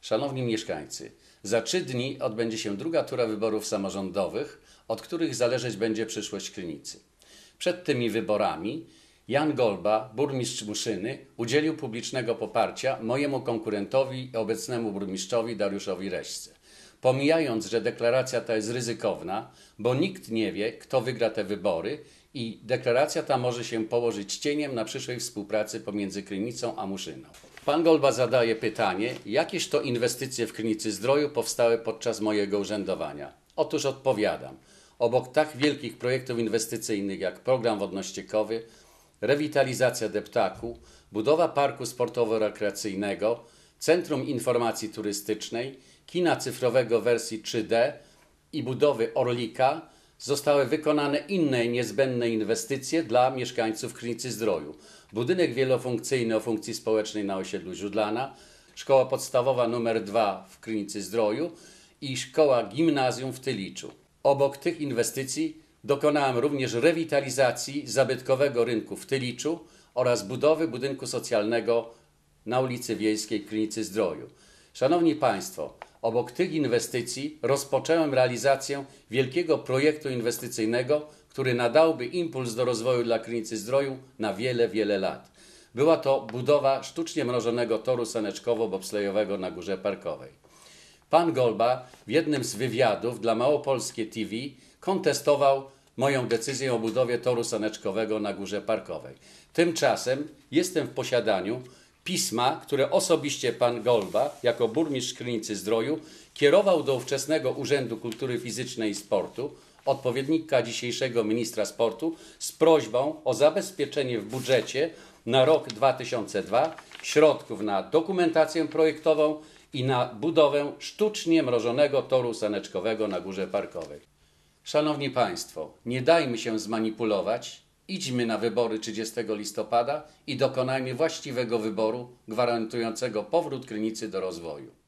Szanowni mieszkańcy, za trzy dni odbędzie się druga tura wyborów samorządowych, od których zależeć będzie przyszłość Krynicy. Przed tymi wyborami Jan Golba, burmistrz Muszyny, udzielił publicznego poparcia mojemu konkurentowi i obecnemu burmistrzowi Dariuszowi Reszce. Pomijając, że deklaracja ta jest ryzykowna, bo nikt nie wie, kto wygra te wybory i deklaracja ta może się położyć cieniem na przyszłej współpracy pomiędzy Krynicą a Muszyną. Pan Golba zadaje pytanie, jakież to inwestycje w Krynicy Zdroju powstały podczas mojego urzędowania. Otóż odpowiadam. Obok tak wielkich projektów inwestycyjnych jak program wodno-ściekowy, rewitalizacja deptaku, budowa parku sportowo-rekreacyjnego, Centrum Informacji Turystycznej, kina cyfrowego wersji 3D i budowy Orlika zostały wykonane inne niezbędne inwestycje dla mieszkańców Krynicy Zdroju. Budynek wielofunkcyjny o funkcji społecznej na osiedlu Źródlana, szkoła podstawowa nr 2 w Krynicy Zdroju i szkoła gimnazjum w Tyliczu. Obok tych inwestycji dokonałem również rewitalizacji zabytkowego rynku w Tyliczu oraz budowy budynku socjalnego na ulicy Wiejskiej Krynicy Zdroju. Szanowni Państwo, obok tych inwestycji rozpocząłem realizację wielkiego projektu inwestycyjnego, który nadałby impuls do rozwoju dla Krynicy Zdroju na wiele, wiele lat. Była to budowa sztucznie mrożonego toru saneczkowo-bobslejowego na Górze Parkowej. Pan Golba w jednym z wywiadów dla Małopolskie TV kontestował moją decyzję o budowie toru saneczkowego na Górze Parkowej. Tymczasem jestem w posiadaniu pisma, które osobiście pan Golba, jako burmistrz Krynicy Zdroju, kierował do ówczesnego Urzędu Kultury Fizycznej i Sportu, odpowiednika dzisiejszego ministra sportu, z prośbą o zabezpieczenie w budżecie na rok 2002 środków na dokumentację projektową i na budowę sztucznie mrożonego toru saneczkowego na Górze Parkowej. Szanowni Państwo, nie dajmy się zmanipulować, idźmy na wybory 30 listopada i dokonajmy właściwego wyboru gwarantującego powrót Krynicy do rozwoju.